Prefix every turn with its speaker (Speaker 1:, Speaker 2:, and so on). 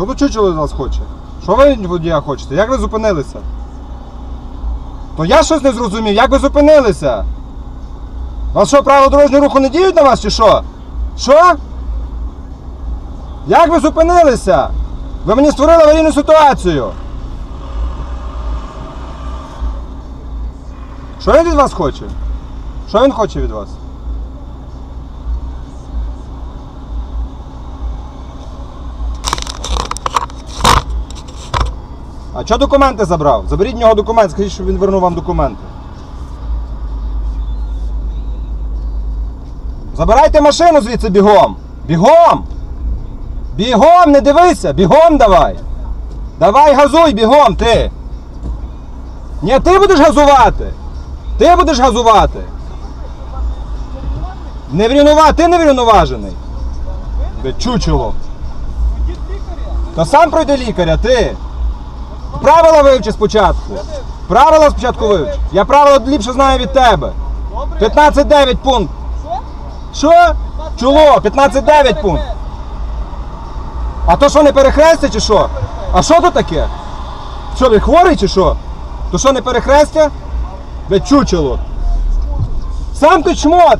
Speaker 1: Що від вас хоче? Що ви водія хочете? Як ви зупинилися? То я щось не зрозумів, як ви зупинилися? Вас що, правила дорожнього руху не діють на вас чи що? Що? Як ви зупинилися? Ви мені створили аварійну ситуацію. Що він від вас хоче? Що він хоче від вас? А чого документи забрав? Заберіть в нього документ, скажіть, щоб він вернув вам документи. Забирайте машину звідси бігом! Бігом! Бігом, не дивися! Бігом давай! Давай газуй бігом, ти! Ні, ти будеш газувати! Ти будеш газувати! Не врівнова, ти не врівноважений! Чучело! Та сам пройди лікаря, ти! Правила вивчи спочатку. Правила спочатку вивчи. Я правила ліпше знаю від тебе. 15-9 пункт. Що? Чуло, 15-9 пункт. А то що не перехрестя чи що? А що то таке? Що, ви хворий чи що? То що не перехрестя? Ви чучело. Сам ти чмот!